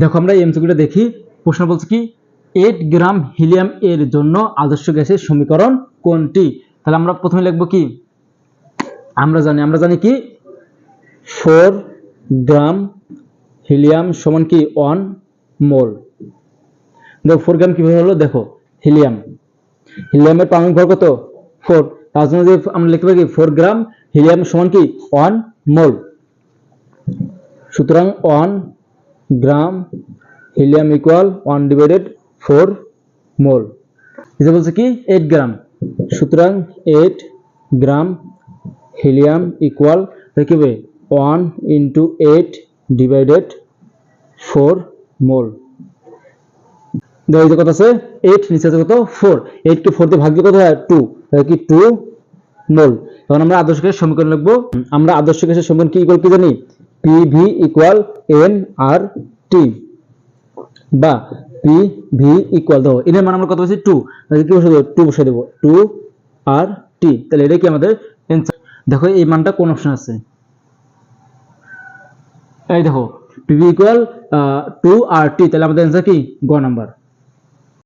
দেখো আমরা এমসিকিউটা দেখি। প্রশ্ন বলছে কি এইট গ্রাম হিলিয়াম এর জন্য আদর্শ গ্যাসের সমীকরণ কোনটি? তাহলে আমরা প্রথমে লিখব কি? আমরা জানি আমরা জানি কি? ফোর গ্রাম হিলিয়াম সমান কি? ওয়ান মোল দেখো ফোর গ্রাম কীভাবে হলো? দেখো হিলিয়াম হিলিয়ামের পারমাণবিক ভর কত? ফোর তার জন্য যে আমরা লিখতে পারি ফোর গ্রাম হিলিয়াম সমান কি? ওয়ান মোল সুতরাং one gram helium equal one divided four mole এটা বলছে কি? এইট গ্রাম সুতরাং এইট গ্রাম হিলিয়াম ইকুয়াল কি one into eight divided four mole দেখো কত আছে? এইট নিচে আছে কত? ফোর এইট কে ফোর দিয়ে ভাগ দিয়ে কত হয়? টু কি টু মোল তখন আমরা আদর্শ গ্যাসের সমীকরণ লিখব। আমরা আদর্শ গ্যাসের সমীকরণ কি ইকুয়াল কি জানি? P V equal N R T বা পি ভি ইকুয়াল দেখো এর মান আমরা কত বলছি টু কি বসে দেবো? টু বসে দেবো। টু আর টি তাহলে এটা কি আমাদের। দেখো, এই মানটা কোন অপশন আছে? এই দেখো PV equal to R T তাহলে আমাদের অ্যান্সার কি? গ নাম্বার